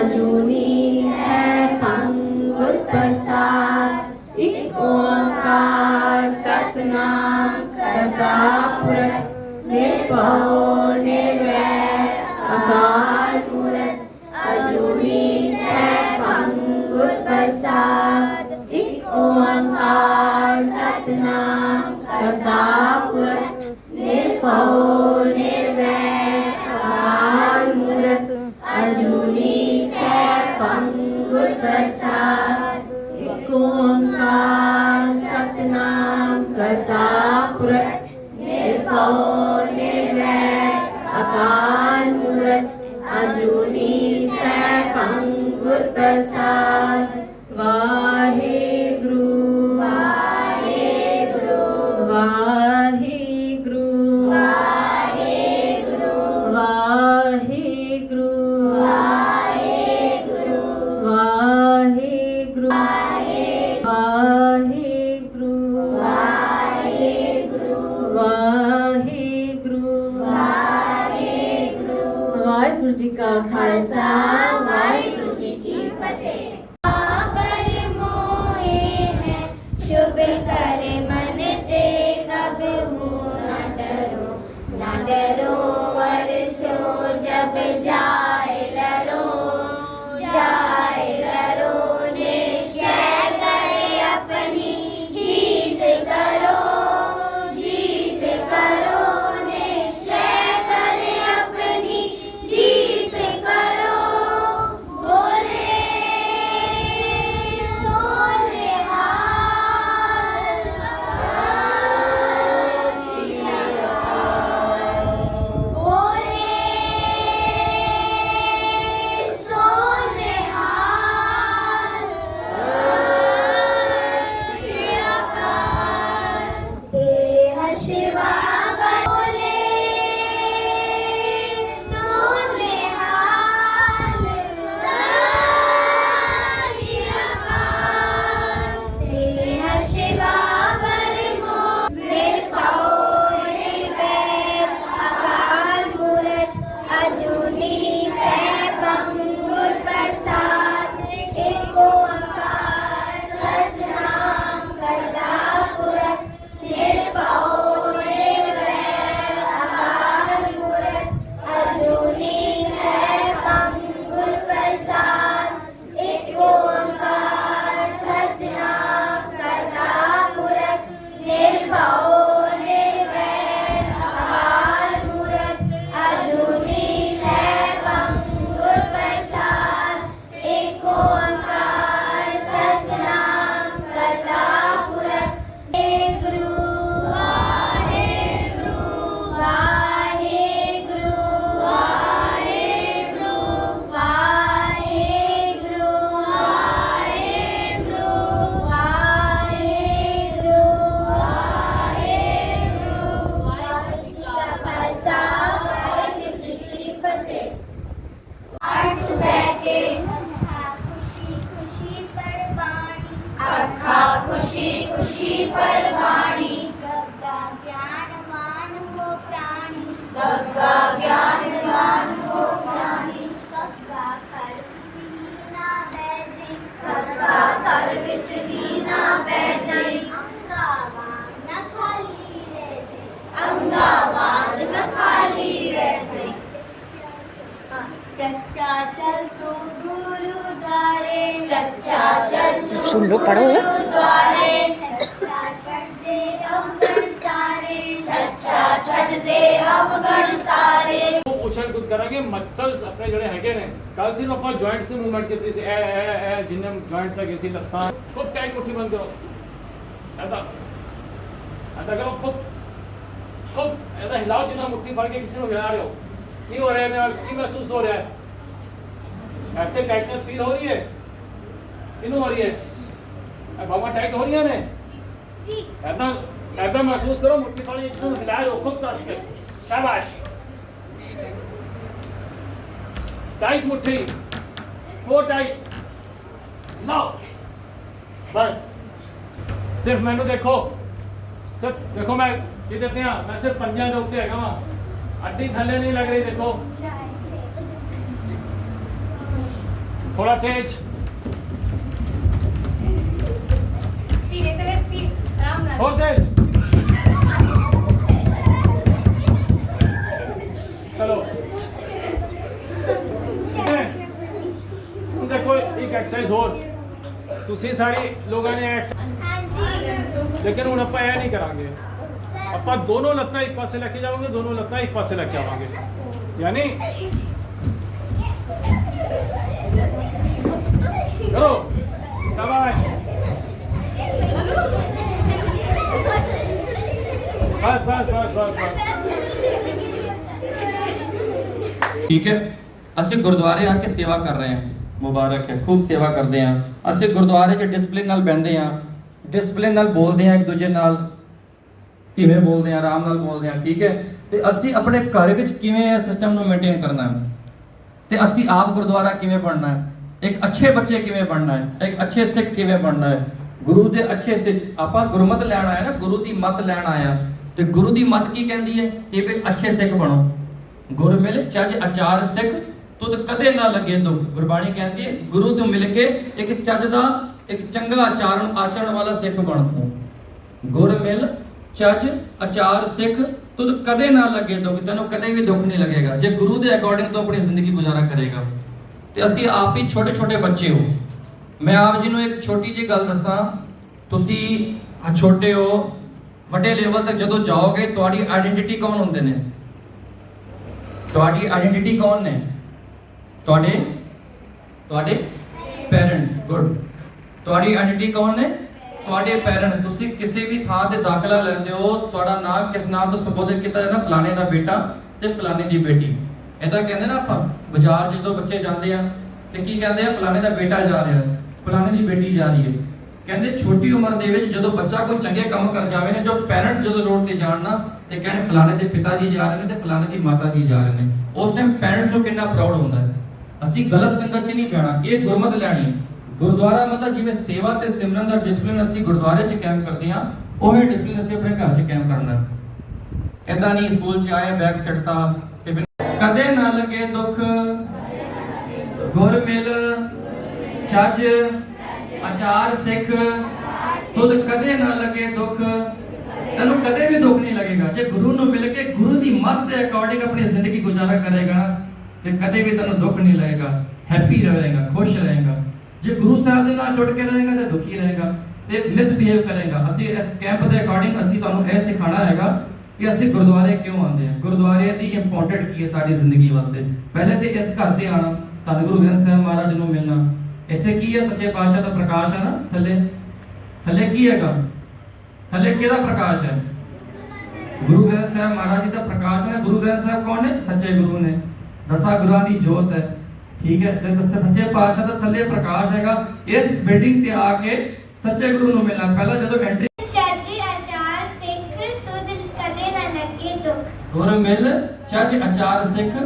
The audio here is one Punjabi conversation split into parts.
ਅਜੂਨੀ ਹੈ ਗੁਰ ਪ੍ਰਸਾਦ ਇਕ ਓੰਕਾਰ ਸਤਨਾਮ ਕਰਤਾ ਪੁਰਖ ਨਿਰਭਉ ਨਿਰਵੈਰ ਅਕਾਲ ਮੂਰਤ ਅਜੂਨੀ ਸੈਭੰ ਗੁਰ ਪ੍ਰਸਾਦ ਇਕ ਓੰਕਾਰ ਸਤਨਾਮ ਕਰਤਾ ਪੁਰਖ ਨਿਰਭਉ मुनि स पङ्गुप्रसाद वा ਖਾਲਸਾ ਅਵਗਣ ਸਾਰੇ ਉਹ ਉਛਲ ਕੁਦ ਕਰਾਂਗੇ ਮਸਲਸ ਆਪਣੇ ਜਿਹੜੇ ਹੈਗੇ ਨੇ ਕੱਲ ਸਿਰਫ ਆਪਾਂ ਜੁਆਇੰਟਸ ਦੀ ਮੂਵਮੈਂਟ ਕੀਤੀ ਸੀ ਐ ਐ ਐ ਜਿੰਨੇ ਜੁਆਇੰਟਸ ਹੈਗੇ ਸੀ ਲੱਤਾਂ ਖੂਬ ਟਾਈਟ ਮੁੱਠੀ ਬੰਦ ਕਰੋ ਐਦਾ ਐਦਾ ਕਰੋ ਖੂਬ ਖੂਬ ਐਦਾ ਹਿਲਾਓ ਜਿੰਨਾ ਮੁੱਠੀ ਫੜ ਕੇ ਕਿਸੇ ਨੂੰ ਹਿਲਾ ਰਹੇ ਹੋ ਕੀ ਹੋ ਰਿਹਾ ਨਾਲ ਕੀ ਮਹਿਸੂਸ ਹੋ ਰਿਹਾ ਹੈ ਇੱਥੇ ਟਾਈਟਨੈਸ ਫੀਲ ਹੋ ਰਹੀ ਹੈ ਕਿਨੂੰ ਹੋ ਰਹੀ ਹੈ ਇਹ ਬਾਹਾਂ ਟਾਈਟ ਹੋ ਰਹੀਆਂ ਨੇ ਜੀ ਐਦਾਂ ਐਦਾਂ ਮਹਿਸੂਸ ਕਰੋ ਮੁੱਠੀ ਫੜ ਕੇ ਕਿਸੇ ਨੂੰ ਹਿਲਾ ਰਹੇ ਹੋ ਖੂਬ ਕਸ ਕੇ ਸ਼ਾਬਾਸ਼ टाइट मुट्ठी फोर टाइट नो बस सिर्फ मैनू देखो सिर्फ देखो मैं ये देते हैं मैं सिर्फ पंजा के उत्ते हैगा वा अड्डी थले नहीं लग रही देखो थोड़ा तेज ਹੋਰ ਤੇ ਚਲੋ। ਦੇਖੋ ਇੱਕ ਐਕਸਰਸਾਈਜ਼ ਹੋਰ। ਤੁਸੀਂ ਸਾਰੇ ਲੋਕਾਂ ਨੇ ਐਕਸਰਸਾਈਜ਼ ਲੇਕਿਨ ਹੁਣ ਆਪਾਂ ਇਹ ਨਹੀਂ ਕਰਾਂਗੇ। ਆਪਾਂ ਦੋਨੋਂ ਲੱਤਾਂ ਇੱਕ ਪਾਸੇ ਲੈ ਕੇ ਜਾਵਾਂਗੇ ਦੋਨੋਂ ਲੱਤਾਂ ਇੱਕ ਪਾਸੇ ਲੈ ਕੇ ਆਵਾਂਗੇ। ਯਾਨੀ ਚਲੋ। ਬਸ ਬਸ ਬਸ ਠੀਕ ਹੈ? ਅਸੀਂ ਗੁਰਦੁਆਰੇ ਆ ਕੇ ਸੇਵਾ ਕਰ ਰਹੇ ਹਾਂ। ਮੁਬਾਰਕ ਹੈ, ਖੂਬ ਸੇਵਾ ਕਰਦੇ ਹਾਂ। ਅਸੀਂ ਗੁਰਦੁਆਰੇ 'ਚ ਡਿਸਪਲਿਨ ਨਾਲ ਬਹਿੰਦੇ ਹਾਂ। ਡਿਸਪਲਿਨ ਨਾਲ ਬੋਲਦੇ ਹਾਂ ਇੱਕ ਦੂਜੇ ਨਾਲ। ਕਿਵੇਂ ਬੋਲਦੇ ਹਾਂ? ਆਰਾਮ ਨਾਲ ਬੋਲਦੇ ਹਾਂ, ਠੀਕ ਹੈ? ਤੇ ਅਸੀਂ ਆਪਣੇ ਘਰ ਵਿੱਚ ਕਿਵੇਂ ਇਹ ਸਿਸਟਮ ਨੂੰ ਮੇਨਟੇਨ ਕਰਨਾ ਹੈ? ਤੇ ਅਸੀਂ ਆਪ ਗੁਰਦੁਆਰਾ ਕਿਵੇਂ ਬਣਨਾ ਹੈ? ਇੱਕ ਅੱਛੇ ਬੱਚੇ ਕਿਵੇਂ ਬਣਨਾ ਹੈ? ਇੱਕ ਅੱਛੇ ਸਿੱਖ ਕਿਵੇਂ ਬਣਨਾ ਹੈ? ਗੁਰੂ ਦੇ ਅੱਛੇ ਸਿੱਖ, ਆਪਾਂ ਗੁਰਮਤ ਲੈਣ ਆਇਆ ਨਾ, ਗੁਰੂ ਦੀ ਮਤ ਲੈਣ ਆਇਆ ਤੇ ਗੁਰੂ ਦੀ ਮਤ ਕੀ ਕਹਿੰਦੀ ਹੈ? ਇਹ ਵੀ ਅੱਛੇ ਸਿੱਖ ਬਣੋ। ਗੁਰ ਮਿਲ ਚੱਜ ਆਚਾਰ ਸਿੱਖ, ਤੁਧ ਕਦੇ ਨਾ ਲੱਗੇ ਦੁੱਖ। ਗੁਰਬਾਣੀ ਕਹਿੰਦੀ ਹੈ, ਗੁਰੂ ਤੋਂ ਮਿਲ ਕੇ ਇੱਕ ਚੱਜ ਦਾ, ਇੱਕ ਚੰਗਾ ਆਚਰਣ ਆਚਰਣ ਵਾਲਾ ਸਿੱਖ ਬਣ। ਤੂੰ ਗੁਰ ਮਿਲ ਚੱਜ ਆਚਾਰ ਸਿੱਖ, ਤੁਧ ਕਦੇ ਨਾ ਲੱਗੇ ਦੁੱਖ। ਤੈਨੂੰ ਕਦੇ ਵੀ ਦੁੱਖ ਨਹੀਂ ਲੱਗੇਗਾ। ਜੇ ਗੁਰੂ ਦੇ ਅਕੋਰਡਿੰਗ ਤੋਂ ਆਪਣੀ ਜ਼ਿੰਦਗੀ ਗੁਜ਼ਾਰਾ ਕਰੇਗਾ। ਤੇ ਅਸੀਂ ਆਪ ਹੀ ਛੋਟੇ ਛੋਟੇ ਬੱਚੇ ਹੋ। ਮੈਂ ਆਪ ਜੀ ਨੂੰ ਇੱਕ ਛੋਟੀ ਜਿਹੀ ਗੱਲ ਦੱਸਾਂ। ਤੁਸੀਂ ਛੋਟੇ ਹੋ ਵੱਡੇ ਲੈਵਲ ਤੱਕ ਜਦੋਂ ਜਾਓਗੇ, ਤੁਹਾਡੀ ਆਇਡੈਂਟੀਟੀ ਕੌਣ ਹੁੰਦੇ ਨੇ? ਤੁਹਾਡੀ ਆਇਡੈਂਟੀਟੀ ਕੌਣ ਨੇ? ਤੁਹਾਡੇ ਤੁਹਾਡੇ ਪੇਰੈਂਟਸ ਗੁੱਡ ਤੁਹਾਡੀ ਆਇਡੈਂਟੀਟੀ ਕੌਣ ਨੇ? ਤੁਹਾਡੇ ਪੇਰੈਂਟਸ ਤੁਸੀਂ ਕਿਸੇ ਵੀ ਥਾਂ ਤੇ ਦਾਖਲਾ ਲੈਂਦੇ ਹੋ, ਤੁਹਾਡਾ ਨਾਮ, ਕਿਸ ਨਾਮ ਤੋਂ ਸੰਬੋਧਿਤ ਕੀਤਾ ਜਾਂਦਾ? ਫਲਾਣੇ ਦਾ ਬੇਟਾ ਤੇ ਫਲਾਣੇ ਦੀ ਬੇਟੀ। ਇਹਦਾ ਕਹਿੰਦੇ ਨਾ ਆਪਾਂ, ਬਾਜ਼ਾਰ ਜਦੋਂ ਬੱਚੇ ਜਾਂਦੇ ਆ, ਤੇ ਕੀ ਕਹਿੰਦੇ ਆ? ਫਲਾਣੇ ਦਾ ਬੇਟਾ ਜਾ ਰਿਹਾ, ਫਲਾਣੇ ਦੀ ਬੇਟੀ ਜਾ ਰਹੀ ਹੈ। ਕਹਿੰਦੇ ਛੋਟੀ ਉਮਰ ਦੇ ਵਿੱਚ ਜਦੋਂ ਬੱਚਾ ਕੋਈ ਚੰਗੇ ਕੰਮ ਕਰ ਜਾਵੇ ਨੇ, ਜੋ ਪੈਰੈਂਟਸ ਜਦੋਂ ਰੋਡ ਤੇ ਜਾਣ ਨਾ, ਤੇ ਕਹਿੰਦੇ ਫਲਾਣੇ ਦੇ ਪਿਤਾ ਜੀ ਜਾ ਰਹੇ ਨੇ ਤੇ ਫਲਾਣੇ ਦੀ ਮਾਤਾ ਜੀ ਜਾ ਰਹੇ ਨੇ, ਉਸ ਟਾਈਮ ਪੈਰੈਂਟਸ ਨੂੰ ਕਿੰਨਾ ਪ੍ਰਾਊਡ ਹੁੰਦਾ ਹੈ? ਅਸੀਂ ਗਲਤ ਸੰਗਤ 'ਚ ਨਹੀਂ ਪੈਣਾ ਇਹ ਗੁਰਮਤ ਲੈਣੀ ਗੁਰਦੁਆਰਾ ਮਤਲਬ ਜਿਵੇਂ ਸੇਵਾ ਤੇ ਸਿਮਰਨ ਦਾ ਡਿਸਪਲਿਨ ਅਸੀਂ ਗੁਰਦੁਆਰੇ 'ਚ ਕਾਇਮ ਕਰਦੇ ਹਾਂ, ਉਹ ਡਿਸਪਲਿਨ ਅਸੀਂ ਆਪਣੇ ਘਰ 'ਚ ਕਾਇਮ ਕਰਨਾ ਹੈ। ਏਦਾਂ ਨਹੀਂ ਸਕੂਲ 'ਚ ਆਏ, ਬੈਗ ਸੱਟਤਾ ਤੇ ਕਦੇ ਨਾ ਲੱਗੇ ਦੁੱਖ, ਗੁਰ ਮਿਲ, ਚੱਜ ਆਚਾਰ ਸਿੱਖ ਤੁਧ ਕਦੇ ਨਾ ਲੱਗੇ ਦੁੱਖ, ਤੈਨੂੰ ਕਦੇ ਵੀ ਦੁੱਖ ਨਹੀਂ ਲੱਗੇਗਾ। ਜੇ ਗੁਰੂ ਨੂੰ ਮਿਲ ਕੇ ਗੁਰੂ ਦੀ ਮੱਤ ਦੇ ਅਕੋਰਡਿੰਗ ਆਪਣੀ ਜ਼ਿੰਦਗੀ ਗੁਜ਼ਾਰਾ ਕਰੇਗਾ ਤੇ ਕਦੇ ਵੀ ਤੈਨੂੰ ਦੁੱਖ ਨਹੀਂ ਲੱਗੇਗਾ। ਹੈਪੀ ਰਹੇਗਾ, ਖੁਸ਼ ਰਹੇਗਾ। ਜੇ ਗੁਰੂ ਸਾਹਿਬ ਦੇ ਨਾਲ ਜੁੜ ਕੇ ਰਹੇਗਾ, ਤੇ ਦੁਖੀ ਰਹੇਗਾ, ਤੇ ਮਿਸਬਿਹੇਵ ਕਰੇਗਾ। ਅਸੀਂ ਇਸ ਕੈਂਪ ਦੇ ਅਕੋਰਡਿੰਗ ਅਸੀਂ ਤੁਹਾਨੂੰ ਇਹ ਸਿਖਾਣਾ ਹੈਗਾ ਕਿ ਅਸੀਂ ਗੁਰਦੁਆਰੇ ਕਿਉਂ ਆਉਂਦੇ ਹਾਂ। ਗੁਰਦੁਆਰੇ ਦੀ ਇੰਪੋਰਟੈਂਟ ਕੀ ਹੈ ਸਾਡੀ ਜ਼ਿੰਦਗੀ ਵਾਸਤੇ? ਪਹਿਲੇ ਤੇ ਇਸ ਘਰ ਤੇ ਆਣਾ ਧੰਨ ਗੁਰੂ ਗ੍ਰੰਥ ਸਾਹਿਬ ਮਹਾਰਾਜ ਨੂੰ ਮਿਲਣਾ। ਇੱਥੇ ਕੀ ਹੈ ਸੱਚੇ ਪਾਤਸ਼ਾਹ ਦਾ ਪ੍ਰਕਾਸ਼ ਹੈ ਨਾ ਥੱਲੇ। ਥੱਲੇ ਕੀ ਹੈਗਾ ਥੱਲੇ ਕਿਹਦਾ ਪ੍ਰਕਾਸ਼ ਹੈ ਗੁਰੂ ਗ੍ਰੰਥ ਸਾਹਿਬ ਮਹਾਰਾਜ ਜੀ ਦਾ ਪ੍ਰਕਾਸ਼ ਹੈ ਗੁਰੂ ਗ੍ਰੰਥ ਸਾਹਿਬ ਕੌਣ ਨੇ? ਸੱਚੇ ਗੁਰੂ ਨੇ। ਦਸਾਂ ਗੁਰੂਆਂ ਦੀ ਜੋਤ ਹੈ। ਠੀਕ ਹੈ? ਤੇ ਦੱਸੇ ਸੱਚੇ ਪਾਤਸ਼ਾਹ ਦਾ ਥੱਲੇ ਪ੍ਰਕਾਸ਼ ਹੈਗਾ। ਇਸ ਬਿਲਡਿੰਗ ਤੇ ਆ ਕੇ ਸੱਚੇ ਗੁਰੂ ਨੂੰ ਮਿਲਣਾ। ਪਹਿਲਾਂ ਜਦੋਂ ਐਂਟਰੀ ਚੱਜ ਆਚਾਰ ਸਿੱਖ ਤੁਧ ਕਦੇ ਨਾ ਲੱਗੇ ਦੁੱਖ। ਗੁਰ ਮਿਲ ਚੱਜ ਆਚਾਰ ਸਿੱਖ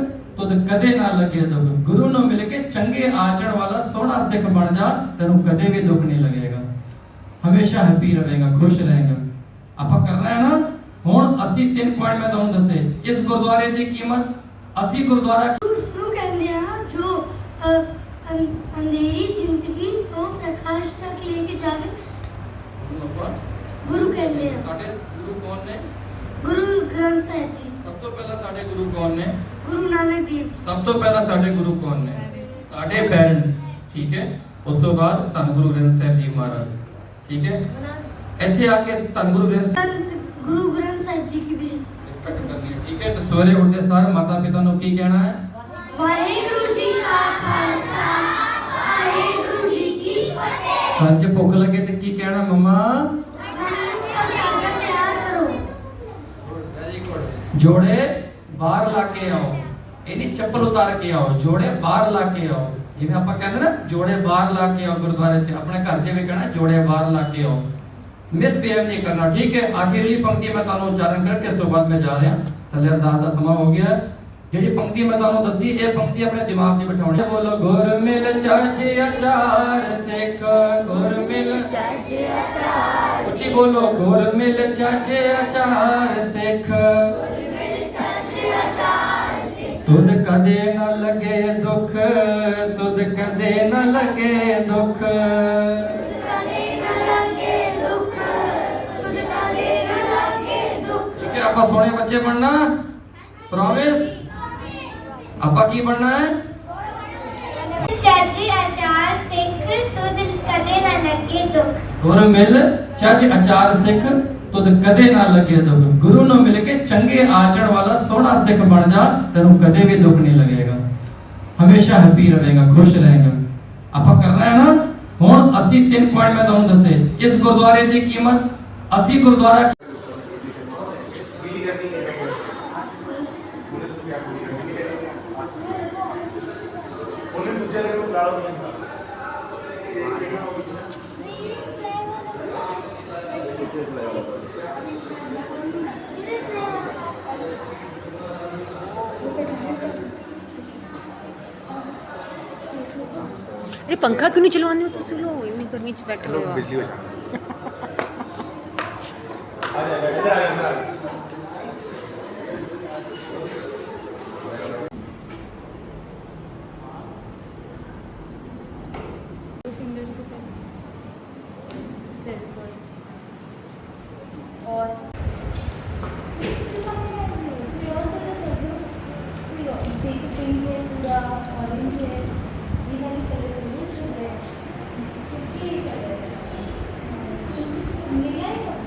ਤੁਧ ਕਦੇ ਨਾ ਲੱਗੇ ਦੁੱਖ। ਗੁਰੂ ਨੂੰ ਮਿਲ ਕੇ ਚੰਗੇ ਆਚਰਣ ਵਾਲਾ ਸੋਹਣਾ ਸਿੱਖ ਬਣ ਜਾ ਤੈਨੂੰ ਕਦੇ ਵੀ ਦੁੱਖ ਨਹੀਂ ਲੱਗੇਗਾ। ਹਮੇਸ਼ਾ ਹੈਪੀ ਰਹੇਗਾ ਖੁਸ਼ ਰਹੇਗਾ। ਆਪਾਂ ਕਰਨਾ ਹੈ ਨਾ? ਹੁਣ ਅਸੀਂ ਤਿੰਨ ਪੁਆਇੰਟ ਮੈਂ ਤੁਹਾਨੂੰ ਦੱਸੇ। ਇਸ ਗੁਰਦੁਆਰੇ ਦੀ ਕੀਮਤ ਅਸੀਂ ਗੁਰਦੁਆਰਾ ਨੂੰ ਕਹਿੰਦੇ ਆ ਜੋ ਅੰਧੇਰੀ ਜ਼ਿੰਦਗੀ ਤੋਂ ਪ੍ਰਕਾਸ਼ ਤੱਕ ਲੈ ਕੇ ਜਾਵੇ। ਗੁਰੂ ਕਹਿੰਦੇ ਆ। ਸਾਡੇ ਗੁਰੂ ਕੌਣ ਨੇ? ਗੁਰੂ ਗ੍ਰੰਥ ਸਾਹਿਬ ਜੀ। ਸਭ ਤੋਂ ਪਹਿਲਾਂ ਸਾਡੇ ਗੁਰੂ ਕੌਣ ਨੇ? ਗੁਰੂ ਨਾਨਕ ਦੇਵ ਸਭ ਤੋਂ ਪਹਿਲਾਂ ਸਾਡੇ ਗੁਰੂ ਕੌਣ ਨੇ? ਸਾਡੇ ਪੈਰੈਂਟਸ ਠੀਕ ਹੈ? ਉਸ ਤੋਂ ਬਾਅਦ ਧੰਨ ਗੁਰੂ ਗ੍ਰੰਥ ਸਾਹਿਬ ਜੀ ਮਹਾਰਾਜ। ਠੀਕ ਹੈ? ਇੱਥੇ ਆ ਕੇ ਧੰਨ ਗੁਰੂ ਗ੍ਰੰਥ ਗੁਰੂ ਗ੍ਰੰਥ ਸਾਹਿਬ ਜੀ ਕੀ ਵੀ ਰਿਸਪੈਕਟ ਕਰਨੀ ਹੈ ਠੀਕ ਹੈ? ਤੇ ਸਵੇਰੇ ਉੱਠਦੇ ਸਾਰ ਮਾਤਾ ਪਿਤਾ ਨੂੰ ਕੀ ਕਹਿਣਾ ਹੈ? ਵਾਹਿਗੁਰੂ ਜੀ ਕਾ ਖਾਲਸਾ ਵਾਹਿਗੁਰੂ ਜੀ ਕੀ ਫਤਿਹ। 'ਚ ਭੁੱਖ ਲੱਗੇ ਤੇ ਕੀ ਕਹਿਣਾ ਮਮਾ? ਜੋੜੇ ਬਾਹਰ ਲਾ ਕੇ ਆਓ ਇਹਦੀ ਚੱਪਲ ਉਤਾਰ ਕੇ ਆਓ ਜੋੜੇ ਬਾਹਰ ਲਾ ਕੇ ਆਓ। ਜਿਵੇਂ ਆਪਾਂ ਕਹਿੰਦੇ ਨਾ ਜੋੜੇ ਬਾਹਰ ਲਾ ਕੇ ਆਓ ਗੁਰਦੁਆਰੇ 'ਚ ਆਪਣੇ ਘਰ 'ਚ ਵੀ ਕਹਿਣਾ ਜੋੜੇ ਬਾਹਰ ਲਾ ਕੇ ਆਓ। ਮਿਸਬਿਹੇਵ ਨਹੀਂ ਕਰਨਾ ਠੀਕ ਹੈ ਆਖਿਰਲੀ ਪੰਕਤੀ ਮੈਂ ਤੁਹਾਨੂੰ ਉਚਾਰਨ ਕਰਕੇ ਇਸ ਤੋਂ ਬਾਅਦ ਮੈਂ ਜਾ ਰਿਹਾ। ਥੱਲੇ ਅਰਦਾਸ ਦਾ ਸਮਾਂ ਹੋ ਗਿਆ। ਜਿਹੜੀ ਪੰਕਤੀ ਮੈਂ ਤੁਹਾਨੂੰ ਦੱਸੀ ਇਹ ਪੰਕਤੀ ਆਪਣੇ ਦਿਮਾਗ 'ਚ ਬਿਠਾਉਣੀ ਹੈ। ਬੋਲੋ ਗੁਰ ਮਿਲ ਚੱਜ ਅਚਾਰ ਸਿੱਖ ਗੁਰ ਮਿਲ ਚੱਜ ਆਚਾਰ ਉੱਚੀ ਬੋਲੋ ਗੁਰ ਮਿਲ ਚੱਜ ਅਚਾਰ ਸਿੱਖ। ਕਦੇ ਨਾ ਲੱਗੇ ਦੁੱਖ ਤੁਧ ਕਦੇ ਨਾ ਲੱਗੇ ਦੁੱਖ। ਆਪਾਂ ਸੋਹਣੇ ਬੱਚੇ ਬਣਨਾ। ਪ੍ਰੋਮਿਸ ਆਪਾਂ ਕੀ ਬਣਨਾ ਹੈ? ਚੱਜ ਆਚਾਰ ਸਿੱਖ ਤੁਧ ਕਦੇ ਨਾ ਲੱਗੇ ਦੁੱਖ। ਗੁਰ ਮਿਲ ਚੱਜ ਅਚਾਰ ਸਿੱਖ। ਤੁਧ ਕਦੇ ਨਾ ਲੱਗੇ ਦੁੱਖ। ਗੁਰੂ ਨੂੰ ਮਿਲ ਕੇ ਚੰਗੇ ਆਚਰਣ ਵਾਲਾ ਸੋਹਣਾ ਸਿੱਖ ਬਣ ਜਾ, ਤੈਨੂੰ ਕਦੇ ਵੀ ਦੁੱਖ ਨਹੀਂ ਲੱਗੇਗਾ। ਹਮੇਸ਼ਾ ਹੈਪੀ ਰਹੇਗਾ, ਖੁਸ਼ ਰਹੇਗਾ। ਆਪਾਂ ਕਰਨਾ ਹੈ ਨਾ? ਹੁਣ ਅਸੀਂ ਤਿੰਨ ਪੁਆਇੰਟ ਮੈਂ ਤੁਹਾਨੂੰ ਦੱਸੇ। ਇਸ ਗੁਰਦੁਆਰੇ ਦੀ ਕੀਮਤ? ਅਸੀਂ ਗੁਰਦੁਆਰਾ ਅਰੇ ਪੰਖਾ ਕਿਉਂ ਨਹੀਂ ਚਲਵਾਉਂਦੇ ਹੋ ਤੁਸੀਂ ਲੋ ਇੰਨੀ ਗਰਮੀ ਚ ਬੈਠੇ ਹੋ ਬਿਜਲੀ ਹੋ पिंक है पूरा ऑरेंज है। ये वाली कलर Thank you.